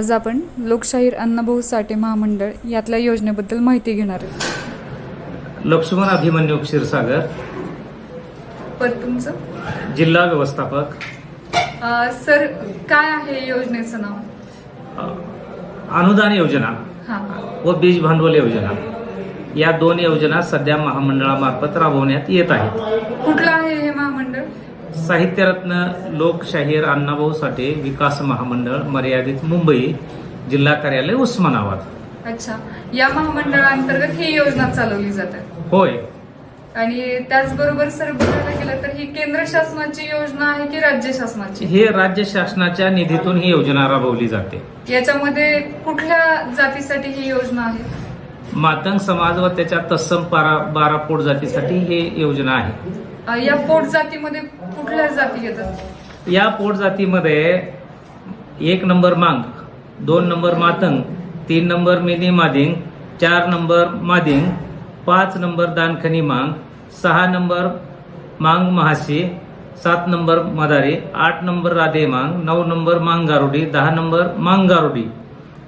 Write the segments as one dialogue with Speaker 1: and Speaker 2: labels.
Speaker 1: आज आपण लोकशाहीर अण्णाभाऊ साठे महामंडळ यातल्या योजनेबद्दल माहिती घेणार आहे
Speaker 2: लक्ष्मण अभिमन्यू क्षीरसागर.
Speaker 1: पण तुमचं?
Speaker 2: जिल्हा व्यवस्थापक.
Speaker 1: सर काय आहे योजनेचं नाव?
Speaker 2: अनुदान योजना
Speaker 1: हा.
Speaker 2: व बीज भांडवल योजना. या दोन योजना सध्या महामंडळामार्फत राबवण्यात येत आहेत.
Speaker 1: कुठलं आहे हे महामंडळ?
Speaker 2: साहित्यरत्न लोकशाहीर अण्णाभाऊ साठे विकास महामंडळ मर्यादित मुंबई जिल्हा कार्यालय उस्मानाबाद.
Speaker 1: अच्छा. या महामंडळांतर्गत ही योजना चालवली जाते.
Speaker 2: होय.
Speaker 1: आणि त्याचबरोबर सर बघायला गेलं तर ही केंद्र शासनाची योजना आहे की राज्य शासनाची?
Speaker 2: हे राज्य शासनाच्या निधीतून ही योजना राबवली जाते.
Speaker 1: याच्यामध्ये कुठल्या जातीसाठी ही योजना आहे?
Speaker 2: मातंग समाज व त्याच्या तत्सम पारा बारा पोट जातीसाठी ही योजना आहे.
Speaker 1: या पोट जातीमध्ये कुठल्या जाती येतात?
Speaker 2: या पोट जातीमध्ये एक नंबर मांग दोन नंबर मातंग तीन नंबर मिनी मादिंग चार नंबर मादिंग पाच नंबर दानखनी मांग सहा नंबर मांग महाशी सात नंबर मदारी आठ नंबर राधे मांग नऊ नंबर मांग गारुडी दहा नंबर मांग गारुडी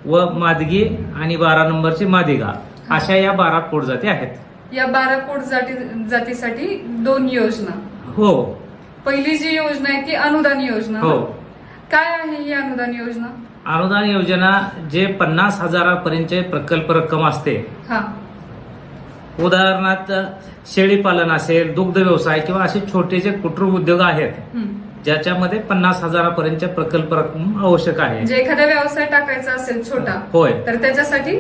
Speaker 2: व मादगी आणि बारा नंबरची मादिगा. अशा या बारा पोट जाती आहेत.
Speaker 1: या बारा पोट जाती जातीसाठी दोन योजना.
Speaker 2: हो.
Speaker 1: पहिली जी योजना आहे ती अनुदान योजना.
Speaker 2: हो.
Speaker 1: काय आहे ही अनुदान योजना?
Speaker 2: अनुदान योजना जे पन्नास हजारापर्यंतचे प्रकल्प रक्कम असते.
Speaker 1: हा.
Speaker 2: उदाहरणार्थ शेळीपालन असेल दुग्ध व्यवसाय किंवा असे छोटे जे कुटीर उद्योग आहेत. ज्याच्यामध्ये पन्नास हजारापर्यंतच्या प्रकल्प रक्कम आवश्यक आहे.
Speaker 1: म्हणजे एखादा व्यवसाय टाकायचा असेल छोटा
Speaker 2: होय.
Speaker 1: तर त्याच्यासाठी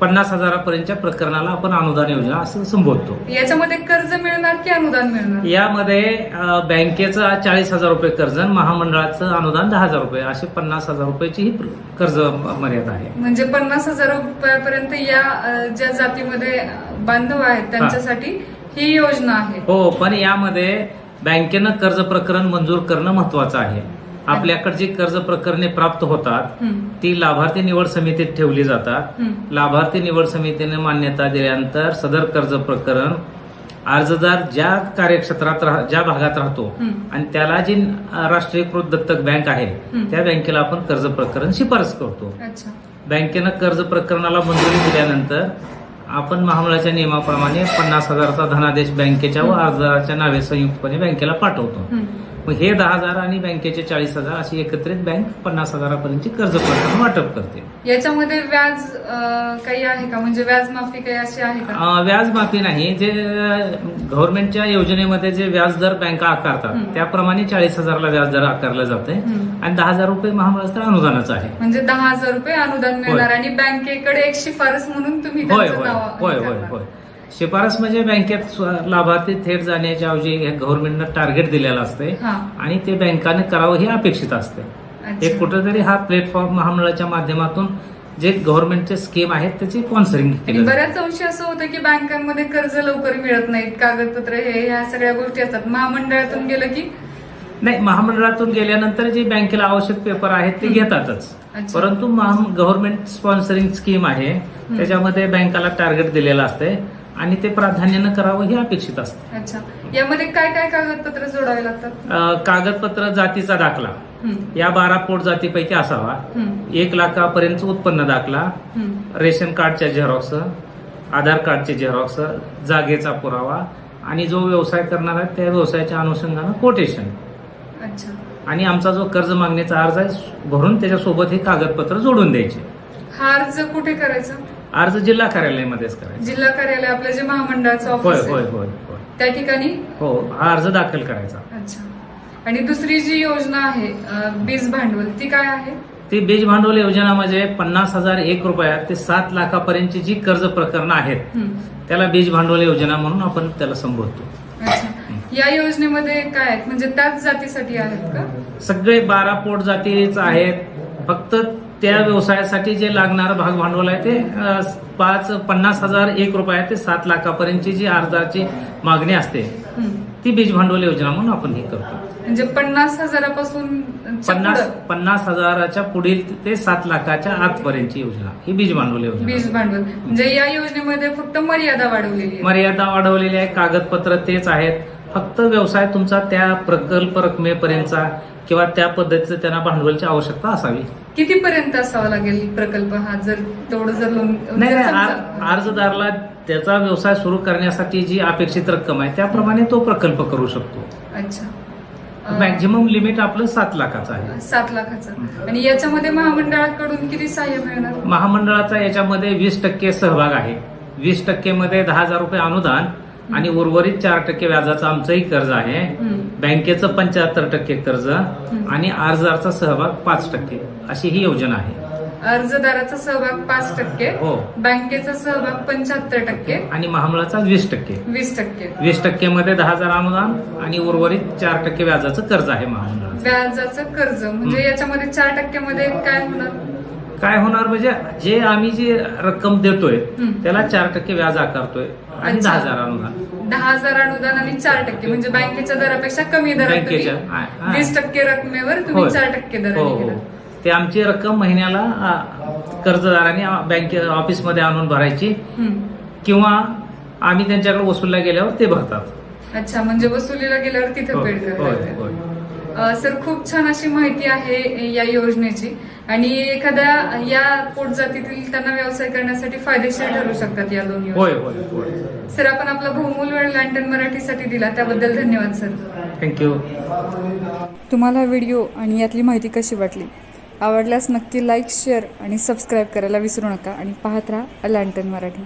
Speaker 2: पन्नास हजारापर्यंतच्या प्रकरणाला आपण अनुदान योजना असं संबोधतो.
Speaker 1: याच्यामध्ये कर्ज मिळणार की अनुदान मिळणार?
Speaker 2: यामध्ये अं, बँकेचं चाळीस हजार रुपये कर्ज आणि महामंडळाचं अनुदान दहा हजार रुपये. असे पन्नास हजार रुपयाची ही प्र- कर्ज मर्यादा आहे.
Speaker 1: म्हणजे पन्नास हजार रुपयापर्यंत या अ, ज्या जातीमध्ये बांधव आहेत त्यांच्यासाठी ही योजना आहे.
Speaker 2: हो पण यामध्ये बँकेनं कर्ज प्रकरण मंजूर करणं महत्वाचं आहे. आपल्याकडची कर्ज प्रकरणे प्राप्त होतात. ती लाभार्थी निवड समितीत ठेवली जातात. लाभार्थी निवड समितीने मान्यता दिल्यानंतर सदर कर्ज प्रकरण अर्जदार ज्या कार्यक्षेत्रात ज्या भागात राहतो. आणि त्याला जी राष्ट्रीयकृत दत्तक बँक आहे. त्या बँकेला आपण कर्ज प्रकरण शिफारस करतो बँकेनं कर्ज प्रकरणाला मंजुरी दिल्यानंतर आपण महामंडळाच्या नियमाप्रमाणे पन्नास हजाराचा धनादेश बँकेच्या व अर्जदाराच्या नावे संयुक्तपणे बँकेला पाठवतो. मग हे दहा हजार आणि बँकेचे चाळीस हजार अशी एकत्रित बँक पन्नास हजारापर्यंतची कर्ज प्रकरण वाटप करते
Speaker 1: याच्यामध्ये व्याज अ, काही आहे का म्हणजे व्याज माफी काही अशी आहे का
Speaker 2: अं, व्याज माफी नाही जे गव्हर्नमेंटच्या योजनेमध्ये जे व्याज दर बँका आकारतात. त्याप्रमाणे चाळीस हजारला व्याज दर आकारलं जाते. आणि दहा हजार रुपये महामंडळाचं अनुदानाचं आहे
Speaker 1: म्हणजे दहा हजार रुपये अनुदान मिळणार. आणि बँकेकडे एक शिफारस म्हणून तुम्ही
Speaker 2: होय
Speaker 1: त्यांचं
Speaker 2: होय
Speaker 1: नाव
Speaker 2: होय होय
Speaker 1: करणार.
Speaker 2: होय शिफारस म्हणजे बँकेत लाभार्थी थेट जाण्याच्या ऐवजी गव्हर्नमेंटनं टार्गेट दिलेलं असते. आणि ते बँकाने करावं हे अपेक्षित असते. एक कुठेतरी हा प्लॅटफॉर्म महामंडळाच्या माध्यमातून जे गव्हर्नमेंटचे स्कीम आहेत त्याची स्पॉन्सरिंग केली.
Speaker 1: बऱ्याच अंशी असं होतं की बँकांमध्ये कर्ज लवकर मिळत नाहीत कागदपत्र हे ह्या सगळ्या गोष्टी असतात. महामंडळातून गेलं की?
Speaker 2: नाही महामंडळातून गेल्यानंतर जे बँकेला आवश्यक पेपर आहेत ते घेतातच. परंतु गव्हर्नमेंट स्पॉन्सरिंग स्कीम आहे. त्याच्यामध्ये बँकाला टार्गेट दिलेलं असते. आणि ते प्राधान्यानं करावं हे अपेक्षित असतं.
Speaker 1: अच्छा. यामध्ये काय काय कागदपत्र जोडावे लागतात?
Speaker 2: अं, कागदपत्र जातीचा दाखला.
Speaker 1: हम्म,
Speaker 2: या बारा पोट जातीपैकी असावा.
Speaker 1: हम्म,
Speaker 2: एक लाखापर्यंत उत्पन्न दाखला.
Speaker 1: हम्म.
Speaker 2: रेशन कार्डच्या झेरॉक्स आधार कार्डचे झेरॉक्स जागेचा पुरावा आणि जो व्यवसाय करणार आहे त्या व्यवसायाच्या अनुषंगानं कोटेशन.
Speaker 1: अच्छा.
Speaker 2: आणि आमचा जो कर्ज मागणीचा अर्ज आहे भरून त्याच्यासोबत हे कागदपत्र जोडून द्यायचे.
Speaker 1: हा अर्ज कुठे करायचा?
Speaker 2: अर्ज जिल्हा कार्यालयामध्येच करायचा.
Speaker 1: जिल्हा कार्यालय आपलं जे महामंडळाचं
Speaker 2: होय
Speaker 1: ऑफिस
Speaker 2: होय
Speaker 1: आहे.
Speaker 2: होय होय
Speaker 1: त्या ठिकाणी?
Speaker 2: हो हा अर्ज दाखल करायचा.
Speaker 1: अच्छा. आणि दुसरी जी योजना आहे अं, बीज भांडवल ती काय आहे?
Speaker 2: ती बीज भांडवल योजना म्हणजे पन्नास हजार एक रुपयात ते सात लाखापर्यंतची जी कर्ज प्रकरणं आहेत
Speaker 1: हम्म,
Speaker 2: त्याला बीज भांडवल योजना म्हणून आपण त्याला संबोधतो.
Speaker 1: अच्छा. या योजनेमध्ये काय आहेत? म्हणजे त्याच जातीसाठी आहेत का?
Speaker 2: सगळे बारा पोट जातीच आहेत. फक्त त्या व्यवसायासाठी जे लागणारं भाग भांडवल आहे ते पाच पन्नास हजार एक रुपया ते सात लाखापर्यंतची जी अर्जाची मागणी असते. ती बीज भांडवल योजना म्हणून आपण हे करतो.
Speaker 1: म्हणजे पन्नास हजारापासून
Speaker 2: पन्नास पन्नास हजाराच्या पुढील ते सात लाखाच्या आतपर्यंतची योजना ही बीज भांडवल योजना.
Speaker 1: बीज भांडवल. म्हणजे या योजनेमध्ये फक्त मर्यादा वाढवलेली
Speaker 2: मर्यादा वाढवलेली आहे कागदपत्र तेच आहेत फक्त व्यवसाय तुमचा त्या प्रकल्प रकमेपर्यंतचा किंवा त्या पद्धतीचं त्यांना भांडवलची आवश्यकता असावी.
Speaker 1: किती पर्यंत असावा लागेल प्रकल्प हा? जर तेवढं जर लोन
Speaker 2: नाही
Speaker 1: जर
Speaker 2: नाही आर- अर्जदाराला त्याचा व्यवसाय सुरू करण्यासाठी जी अपेक्षित रक्कम आहे त्याप्रमाणे तो प्रकल्प करू शकतो.
Speaker 1: अच्छा. अं,
Speaker 2: मॅक्झिमम लिमिट आपलं सात लाखाचं आहे.
Speaker 1: सात लाखाचं. आणि याच्यामध्ये महामंडळाकडून किती सहाय्य मिळणार?
Speaker 2: महामंडळाचा याच्यामध्ये वीस टक्के सहभाग आहे. वीस टक्केमध्ये दहा हजार रुपये अनुदान आणि उर्वरित चार टक्के व्याजाचं आमचंही कर्ज आहे. बँकेचं पंच्याहत्तर टक्के कर्ज आणि अर्जदारचा सहभाग पाच टक्के. अशी ही योजना आहे.
Speaker 1: अर्जदाराचा सहभाग पाच टक्के
Speaker 2: हो.
Speaker 1: बँकेचा सहभाग पंच्याहत्तर टक्के.
Speaker 2: आणि महामंडळाचा वीस टक्के.
Speaker 1: वीस टक्के.
Speaker 2: वीस टक्केमध्ये दहा हजार अनुदान आणि उर्वरित चार टक्के व्याजाचं कर्ज आहे महामंडळाचं.
Speaker 1: व्याजाचं कर्ज म्हणजे. याच्यामध्ये चार टक्क्यामध्ये काय होणार?
Speaker 2: काय होणार म्हणजे जे आम्ही जी रक्कम देतोय. त्याला चार टक्के व्याज आकारतोय. आणि. दहा हजार अनुदान
Speaker 1: दहा हजार अनुदान आणि चार टक्के म्हणजे बँकेच्या दरापेक्षा कमी दरात
Speaker 2: बँकेच्या,
Speaker 1: तुम्ही
Speaker 2: हा, हा.
Speaker 1: वीस टक्के रकमेवर तुम्ही
Speaker 2: होय.
Speaker 1: चार टक्के
Speaker 2: हो
Speaker 1: दराने
Speaker 2: हो
Speaker 1: घेणार
Speaker 2: ते आमची रक्कम महिन्याला आ, कर्जदारांनी आ, बँके ऑफिसमध्ये आणून भरायची. किंवा आम्ही त्यांच्याकडे वसूलला गेल्यावर ते भरतात
Speaker 1: अच्छा म्हणजे वसुलीला गेल्यावर तिथे
Speaker 2: होय,
Speaker 1: पेड
Speaker 2: होय,
Speaker 1: सर खूप छान अशी माहिती आहे या योजनेची. आणि एखाद्या या पोट जातीतील त्यांना व्यवसाय करण्यासाठी फायदेशीर ठरू शकतात या दोन
Speaker 2: होय
Speaker 1: योजना.
Speaker 2: होय होय
Speaker 1: सर आपण आपला बहुमूल्य वेळ लँडन मराठीसाठी दिला त्याबद्दल धन्यवाद सर.
Speaker 2: थँक्यू
Speaker 3: तुम्हाला व्हिडिओ आणि यातली माहिती कशी वाटली? आवडल्यास नक्की लाईक शेअर आणि सबस्क्राईब करायला विसरू नका आणि पाहत राहा लँटन मराठी.